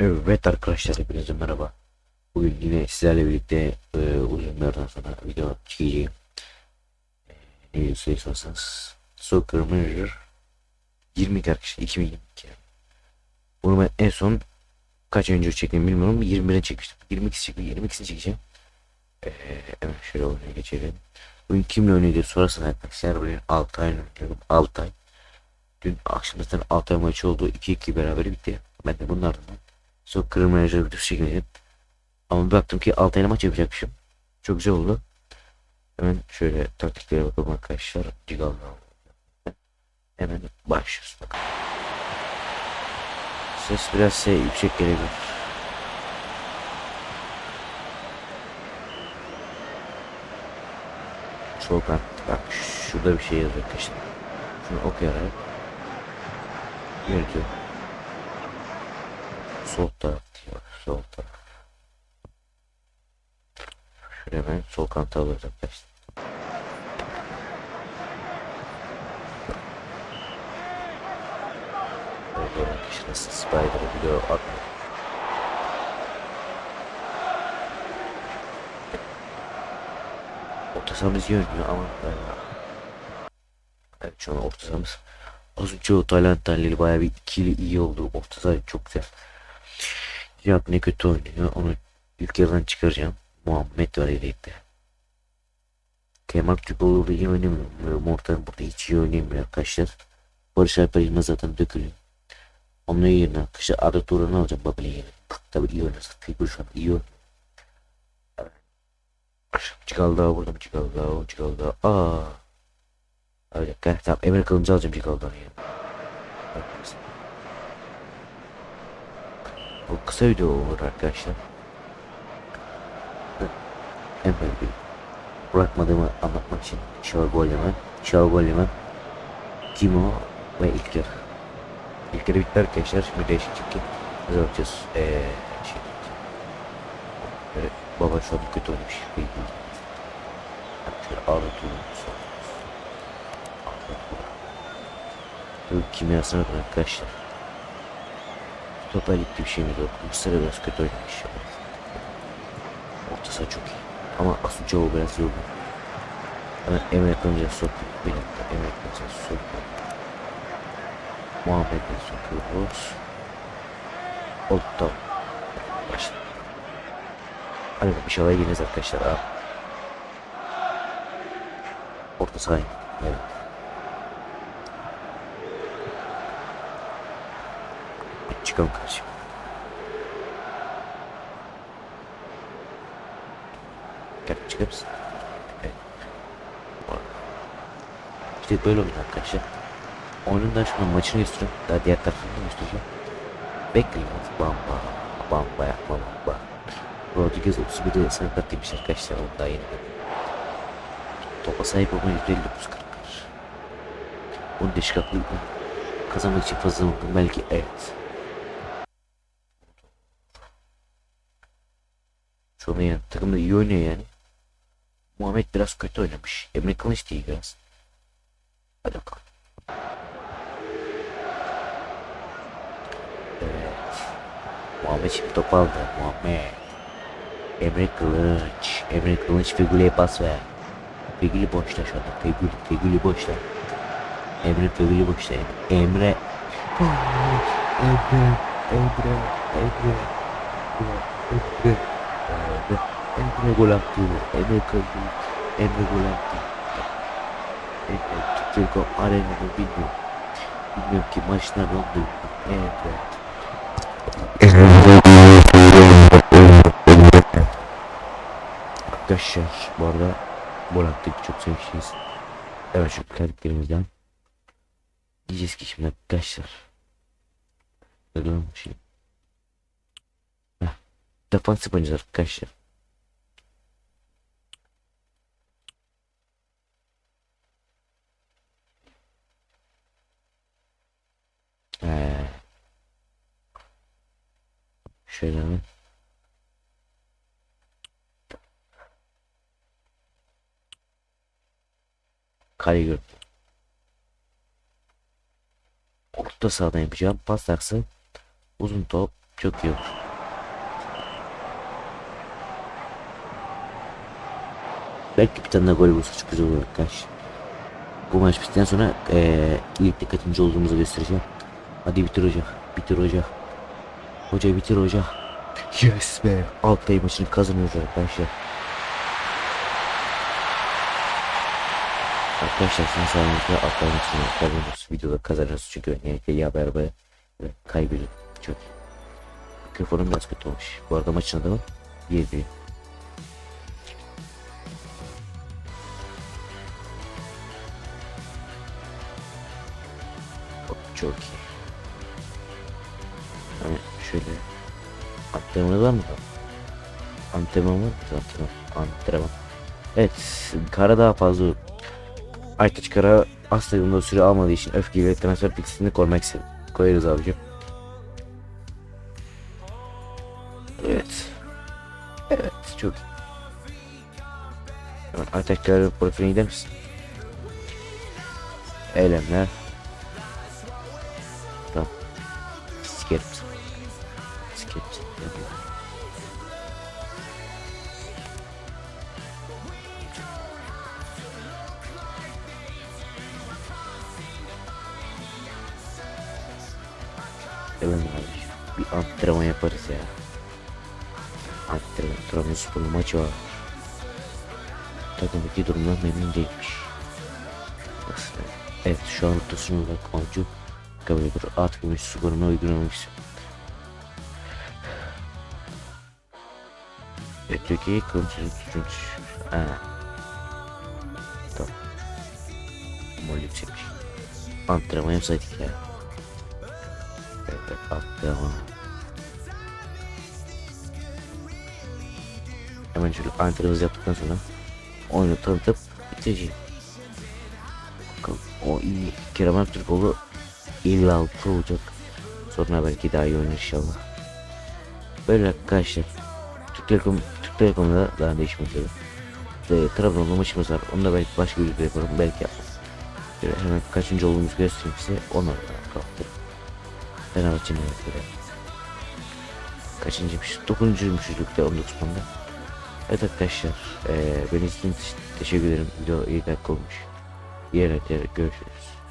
Evet arkadaşlar hepinize merhaba. Bugün yine sizlerle birlikte e, uzun bir aradan sonra video çekeceğim. E, ne videosu sorsanız Soccer Manager 22 arkadaşlar 2022. Bunu ben en son kaç önce çektim bilmiyorum 21'e çekmiştim. 22 çektim 22'sini çekeceğim. E, hemen şöyle oyuna geçelim. Bugün kimle oynuyor diye sorarsanız arkadaşlar bugün Altay oynuyorum. Altay. Dün akşam zaten Altay maçı oldu. 2-2 beraber bitti. Ben de bunlardan Sonra manager videosu çekmedim. Ama baktım ki Altay'la maç yapacakmışım. Çok güzel oldu. Hemen şöyle taktiklere bakalım arkadaşlar. Cigal'la Hemen başlıyoruz bakalım. Ses biraz şey yüksek gelebilir. Sol kant. Bak şurada bir şey yazıyor arkadaşlar. Şunu okuyarak yönetiyor sol tarafta bak sol taraf. Şuraya ben sol kanta alırız arkadaşlar. Böyle kişi nasıl spider'ı bile atmıyor. Ortasamız görünüyor ama Evet şu an ortasamız Az önce o Tayland bayağı bir ikili iyi oldu. Ortada çok güzel. Cihat ne kötü oynuyor. Onu ilk yarıdan çıkaracağım. Muhammed var eleyip Kemal da iyi oynamıyor. Mortan burada hiç iyi oynamıyor arkadaşlar. Barış Alper Yılmaz zaten dökülüyor. Onun yerine arkadaşlar Arda Turan'ı alacağım Babel'in yerine. Tabii iyi oynasın. Figür şu an iyi oynuyor. Çıkaldı mı çıkaldı çıkaldı. Aa. Öyle. Tamam Emre Kılıncı alacağım çıkaldı yerine. Bu kısa video olur arkadaşlar. Hemen bir bırakmadığımı anlatmak için Şargolyman, Şargolyman, Kimo ve İlker. İlker bitti arkadaşlar. Şimdi değişiklik Hadi bakacağız. Ee, şey. Evet, baba şu an kötü olmuş. Bilmiyorum. Şöyle ağlatıyorum. Sonra. Kimyasını arkadaşlar. Topa gitti bir şeyimiz yok. Bu sıra biraz kötü oynamış. Orta saha çok iyi. Ama Asucao biraz yorgun. Ama Emre Kılınca sokuyor. Bir dakika Emre Kılınca sokuyor. Muhammed'e sokuyoruz. Oldu. Başladı. Hadi bir şey olay giriniz arkadaşlar. Abi. Orta sahaya. Evet. Çıkalım kardeşim. Gel çıkar. İşte böyle oyun arkadaşlar. Oyunun da şunun maçını gösteriyorum. Daha diğer tarafını da göstereceğim. Bekleyin. Bamba. Bamba yapma bamba. Rodriguez 31'de sanat demiş arkadaşlar. Onu daha yeni. Topa sahip olma %59 kırıklar. Bunu deşkaklı kazanmak için fazla vurdum. Belki evet. An yani takımda iyi oynuyor yani. Muhammed biraz kötü oynamış. Emre Kılıç değil biraz. Hadi bakalım. Evet. Muhammed şimdi top aldı. Muhammed. Emre Kılıç. Emre Kılıç Figüli'ye pas ver. Figüli boşta şu anda. Figüli, Figüli boşta. Emre Figüli boşta. Emre. Emre. Emre. Emre. Emre. Emre. Emre. Gol attı. Emre kıldı. Emre gol attı. Emre Türko arenada bilmiyorum. Bilmiyorum ki maçlar oldu. Emre. Arkadaşlar bu arada gol attık çok sevinçliyiz. Evet şu kaydıklarımızdan. Diyeceğiz ki şimdi arkadaşlar. Bakalım şimdi. Defans yapacağız arkadaşlar. Ee, şöyle hemen. Kale gördüm. Orta sahada yapacağım. Pas. Uzun top. Çok iyi olur. Belki bir tane daha gol bulsa çok güzel olur arkadaş. Bu maç bittikten sonra eee ligde kaçıncı olduğumuzu göstereceğim. Hadi bitir hoca. Bitir hoca. Hoca bitir hoca. Yes be. Altay maçını kazanıyoruz arkadaşlar. Arkadaşlar sizin sayenizde Altay maçını kazanıyoruz. Videoda kazanıyoruz çünkü genellikle ya beraber ve kaybediyor. Çok. Mikrofonum biraz kötü olmuş. Bu arada maçın adamı 7. Çok iyi. Hani şöyle antrenmanı var mı? Antrenman var mı? Antrenman. Antrenman. Evet. Kara daha fazla Aytaç Kara asla yılında süre almadığı için öfkeyle transfer listesini koymak istedim. Koyarız abicim. Evet. Evet çok iyi. Aytaç Kara profiline gider misin? Eylemler. Sikerim. Sikerim. Evet abi. Bir antrenman yaparız ya. Antrenman. Trabzonspor'un maçı var. Takımdaki durumdan memnun değilmiş. Nasıl? Evet şu an rotasyon olarak oyuncu kabul ediyor. At gümüş skoruna uygulamak istiyor. Evet diyor ki kontrol tutunç. Ha. Tamam. Mol yüksekmiş. Antrenman yapsaydık ya. Evet antrenman. Hemen şöyle antrenmanımızı yaptıktan sonra oyunu tanıtıp bitireceğim. Bakalım o iyi Kerem Aktürkoğlu illa altı olacak. Sonra belki daha iyi oynar inşallah. Böyle arkadaşlar. Türk Telekom, Türk Telekom'da daha değişmek üzere. Ve Trabzon'da maçımız var. Onu da belki başka bir yaparım. Belki yapmam. Böyle hemen kaçıncı olduğumuzu göstereyim size. Onu da kaptım. Fenerbahçe'nin böyle. Kaçıncıymış? Dokuzuncuymuş ligde 19 puanda. Evet arkadaşlar. Eee beni izlediğiniz için teşekkür ederim. Video iyi dakika olmuş. Diğer görüşürüz.